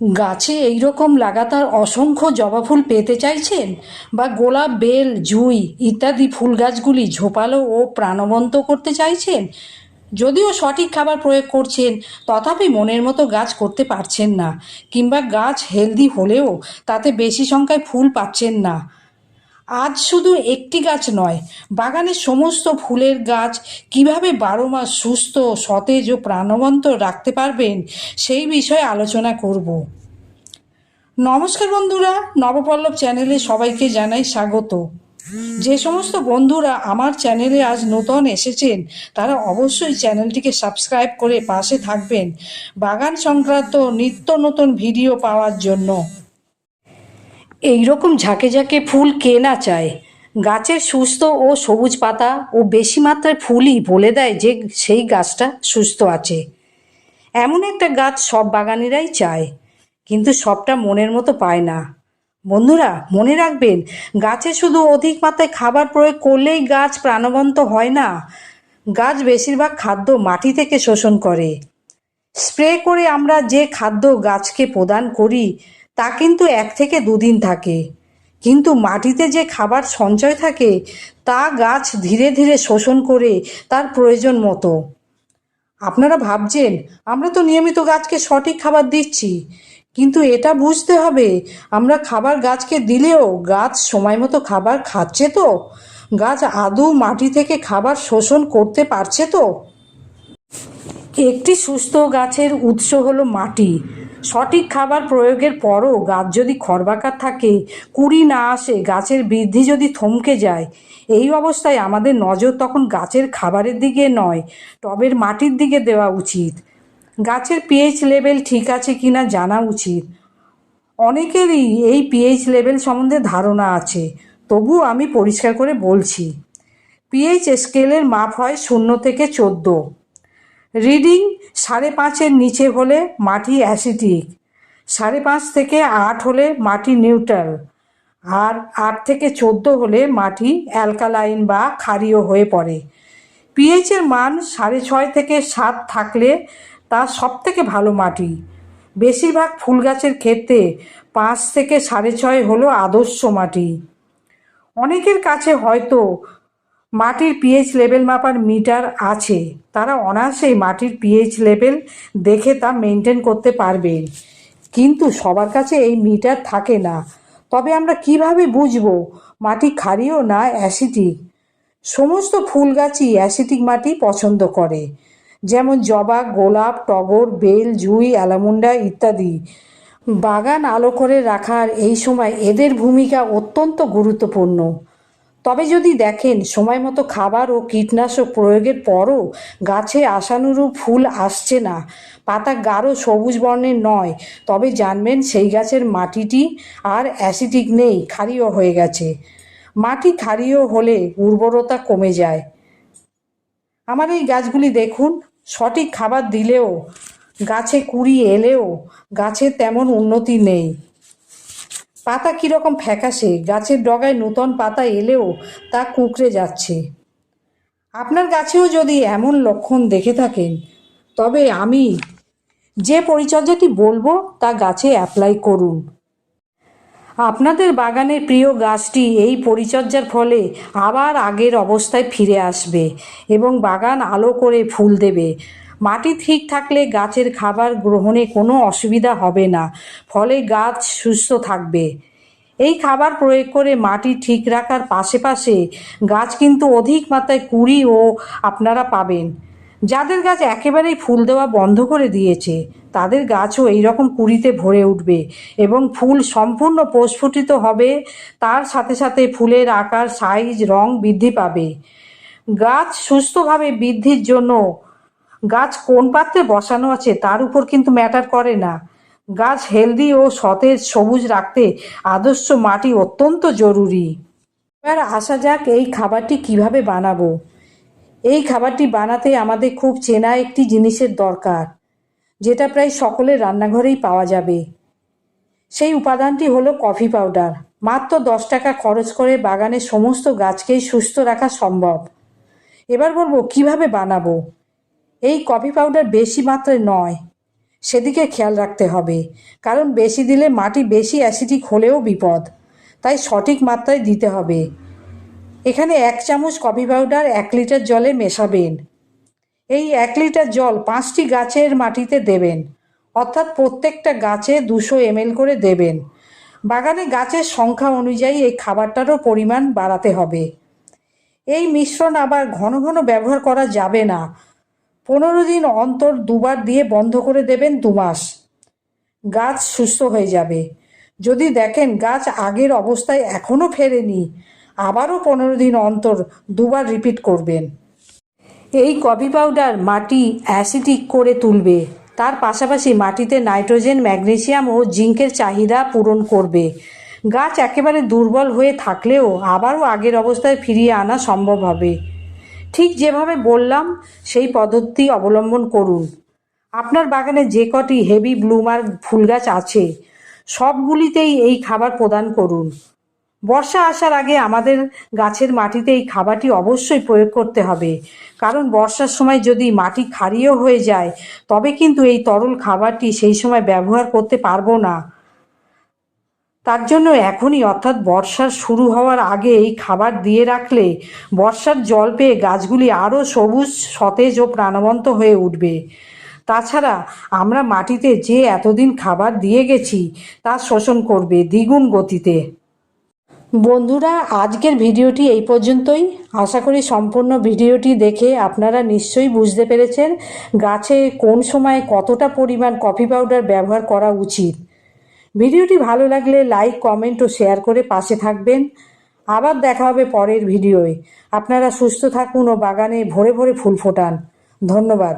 গাছে এই রকম লাগাতার অসংখ্য জবা ফুল পেতে চাইছেন? বা গোলাপ, বেল, জুই ইত্যাদি ফুল গাছগুলি ঝোপালো ও প্রাণবন্ত করতে চাইছেন? যদিও সঠিক খাবার প্রয়োগ করছেন, তথাপি মনের মতো গাছ করতে পারছেন না। কিংবা গাছ হেলদি হলেও তাতে বেশি সংখ্যায় ফুল পাচ্ছেন না। আজ শুধু একটি গাছ নয়, বাগানের সমস্ত ফুলের গাছ কীভাবে বারো মাস সুস্থ, সতেজ ও প্রাণবন্ত রাখতে পারবেন সেই বিষয়ে আলোচনা করব। নমস্কার বন্ধুরা, নবপল্লব চ্যানেলে সবাইকে জানাই স্বাগত। যে সমস্ত বন্ধুরা আমার চ্যানেলে আজ নতুন এসেছেন, তারা অবশ্যই চ্যানেলটিকে সাবস্ক্রাইব করে পাশে থাকবেন বাগান সংক্রান্ত নিত্য নতুন ভিডিও পাওয়ার জন্য। এই রকম ঝাঁকে ঝাঁকে ফুল কে না চায়? গাছের সুস্থ ও সবুজ পাতা ও বেশি মাত্রায় ফুলই বলে দেয় যে সেই গাছটা সুস্থ আছে। এমন একটা গাছ সব বাগানিরাই চায়, কিন্তু সবটা মনের মতো পায় না। বন্ধুরা, মনে রাখবেন, গাছে শুধু অধিক মাত্রায় খাবার প্রয়োগ করলেই গাছ প্রাণবন্ত হয় না। গাছ বেশিরভাগ খাদ্য মাটি থেকে শোষণ করে। স্প্রে করে আমরা যে খাদ্য গাছকে প্রদান করি তা কিন্তু এক থেকে দুদিন থাকে। কিন্তু মাটিতে যে খাবার সঞ্চয় থাকে, তা গাছ ধীরে ধীরে শোষণ করে তার প্রয়োজন মতো। আপনারা ভাবছেন, আমরা তো নিয়মিত গাছকে সঠিক খাবার দিচ্ছি। কিন্তু এটা বুঝতে হবে, আমরা খাবার গাছকে দিলেও গাছ সময় মতো খাবার খাচ্ছে তো? গাছ আদৌ মাটি থেকে খাবার শোষণ করতে পারছে তো? একটি সুস্থ গাছের উৎস হলো মাটি। সঠিক খাবার প্রয়োগের পরও গাছ যদি খরবাকার থাকে, কুড়ি না আসে, গাছের বৃদ্ধি যদি থমকে যায়, এই অবস্থায় আমাদের নজর তখন গাছের খাবারের দিকে নয়, টবের মাটির দিকে দেওয়া উচিত। গাছের পিএইচ লেভেল ঠিক আছে কিনা জানা উচিত। অনেকেরই এই পিএইচ লেভেল সম্বন্ধে ধারণা আছে তবু আমি পরিষ্কার করে বলছি। পিএইচ স্কেলের মাপ হয় শূন্য থেকে চোদ্দ। রিডিং সাড়ে পাঁচের নিচে হলে মাটি অ্যাসিডিক সাড়ে পাঁচ থেকে আট হলে মাটি নিউট্রাল, আর আট থেকে চোদ্দ হলে মাটি অ্যালকালাইন বা ক্ষারীয় হয়ে পড়ে। পিএইচের মান সাড়ে ছয় থেকে সাত থাকলে তা সব থেকে ভালো মাটি। বেশিরভাগ ফুল গাছের ক্ষেত্রে পাঁচ থেকে সাড়ে ছয় হলো আদর্শ মাটি। অনেকের কাছে হয়তো মাটির পিএইচ লেভেল মাপার মিটার আছে। তারা অনায়াসেই মাটির পিএইচ লেভেল দেখে তা মেনটেন করতে পারবে। কিন্তু সবার কাছে এই মিটার থাকে না। তবে আমরা কীভাবে বুঝব মাটি ক্ষারীয় না অ্যাসিডিক সমস্ত ফুল গাছই অ্যাসিডিক মাটি পছন্দ করে। যেমন জবা, গোলাপ, টগর, বেল, জুই, অ্যালামুন্ডা ইত্যাদি। বাগান আলো করে রাখার এই সময় এদের ভূমিকা অত্যন্ত গুরুত্বপূর্ণ। তবে যদি দেখেন সময় মতো খাবার ও কীটনাশক প্রয়োগের পরও গাছে আশানুরূপ ফুল আসছে না, পাতা গাঢ় সবুজ বর্ণের নয়, তবে জানবেন সেই গাছের মাটিটি আর অ্যাসিডিক নেই, ক্ষারীয় হয়ে গেছে। মাটি ক্ষারীয় হলে উর্বরতা কমে যায়। আমার এই গাছগুলি দেখুন, সঠিক খাবার দিলেও, গাছে কুড়ি এলেও গাছের তেমন উন্নতি নেই। পাতা কীরকম ফ্যাকাশে, গাছের ডগায় নূতন পাতা এলেও তা কুঁকড়ে যাচ্ছে। আপনার গাছেও যদি এমন লক্ষণ দেখে থাকেন, তবে আমি যে পরিচর্যাটি বলব তা গাছে অ্যাপ্লাই করুন। আপনাদের বাগানের প্রিয় গাছটি এই পরিচর্যার ফলে আবার আগের অবস্থায় ফিরে আসবে এবং বাগান আলো করে ফুল দেবে। মাটি ঠিক থাকলে গাছের খাবার গ্রহণে কোনো অসুবিধা হবে না, ফলে গাছ সুস্থ থাকবে। এই খাবার প্রয়োগ করে মাটি ঠিক রাখার পাশে পাশে গাছ কিন্তু অধিক মাত্রায় কুড়ি ও আপনারা পাবেন। যাদের গাছ একেবারেই ফুল দেওয়া বন্ধ করে দিয়েছে, তাদের গাছও এই রকম কুড়িতে ভরে উঠবে এবং ফুল সম্পূর্ণ প্রস্ফুটিত হবে, তার সাথে সাথে ফুলের আকার, সাইজ, রং বৃদ্ধি পাবে। গাছ সুস্থভাবে বৃদ্ধির জন্য গাছ কোন পাত্রে বসানো আছে তার উপর কিন্তু ম্যাটার করে না। গাছ হেলদি ও সতেজ সবুজ রাখতে আদর্শ মাটি অত্যন্ত জরুরি। এবার আসা যাক এই খাবারটি কীভাবে বানাবো। এই খাবারটি বানাতে আমাদের খুব চেনা একটি জিনিসের দরকার, যেটা প্রায় সকলের রান্নাঘরেই পাওয়া যাবে। সেই উপাদানটি হলো কফি পাউডার। মাত্র দশ টাকা খরচ করে বাগানের সমস্ত গাছকেই সুস্থ রাখা সম্ভব। এবার বলব, কীভাবে বানাবো? এই কফি পাউডার বেশি মাত্রায় নয়, সেদিকে খেয়াল রাখতে হবে, কারণ বেশি দিলে মাটি বেশি অ্যাসিডিক হলেও বিপদ। তাই সঠিক মাত্রায় দিতে হবে। এখানে এক চামচ কফি পাউডার এক লিটার জলে মেশাবেন। এই এক লিটার জল পাঁচটি গাছের মাটিতে দেবেন, অর্থাৎ প্রত্যেকটা গাছে দুশো এমএল করে দেবেন। বাগানে গাছের সংখ্যা অনুযায়ী এই খাবারটারও পরিমাণ বাড়াতে হবে। এই মিশ্রণ আবার ঘন ঘন ব্যবহার করা যাবে না। পনেরো দিন অন্তর দুবার দিয়ে বন্ধ করে দেবেন দু মাস। গাছ সুস্থ হয়ে যাবে। যদি দেখেন গাছ আগের অবস্থায় এখনও ফেরেনি আবারও পনেরো দিন অন্তর দুবার রিপিট করবেন। এই কফি পাউডার মাটি অ্যাসিডিক করে তুলবে। তার পাশাপাশি মাটিতে নাইট্রোজেন, ম্যাগনেসিয়াম ও জিঙ্কের চাহিদা পূরণ করবে। গাছ একেবারে দুর্বল হয়ে থাকলেও আবারও আগের অবস্থায় ফিরিয়ে আনা সম্ভব হবে। ঠিক যেভাবে বললাম, সেই পদ্ধতি অবলম্বন করুন। আপনার বাগানে যে কটি হেভি ব্লুমার ফুল গাছ আছে, সবগুলিতেই এই খাবার প্রদান করুন। বর্ষা আসার আগে আমাদের গাছের মাটিতে এই খাবারটি অবশ্যই প্রয়োগ করতে হবে। কারণ বর্ষার সময় যদি মাটি ক্ষারীয় হয়ে যায়, তবে কিন্তু এই তরল খাবারটি সেই সময় ব্যবহার করতে পারব না। তার জন্য এখনই অর্থাৎ বর্ষার শুরু হওয়ার আগে এই খাবার দিয়ে রাখলে বর্ষার জল পেয়ে গাছগুলি আরও সবুজ, সতেজ ও প্রাণবন্ত হয়ে উঠবে। তাছাড়া আমরা মাটিতে যে এতদিন খাবার দিয়ে গেছি, তা শোষণ করবে দ্বিগুণ গতিতে। বন্ধুরা, আজকের ভিডিওটি এই পর্যন্তই। আশা করি সম্পূর্ণ ভিডিওটি দেখে আপনারা নিশ্চয়ই বুঝতে পেরেছেন গাছে কোন সময় কতটা পরিমাণ কফি পাউডার ব্যবহার করা উচিত। ভিডিওটি ভালো লাগলে লাইক, কমেন্ট ও শেয়ার করে পাশে থাকবেন। আবার দেখা হবে পরের ভিডিওয়। আপনারা সুস্থ থাকুন ও বাগানে ভরে ভরে ফুল ফোটান। ধন্যবাদ।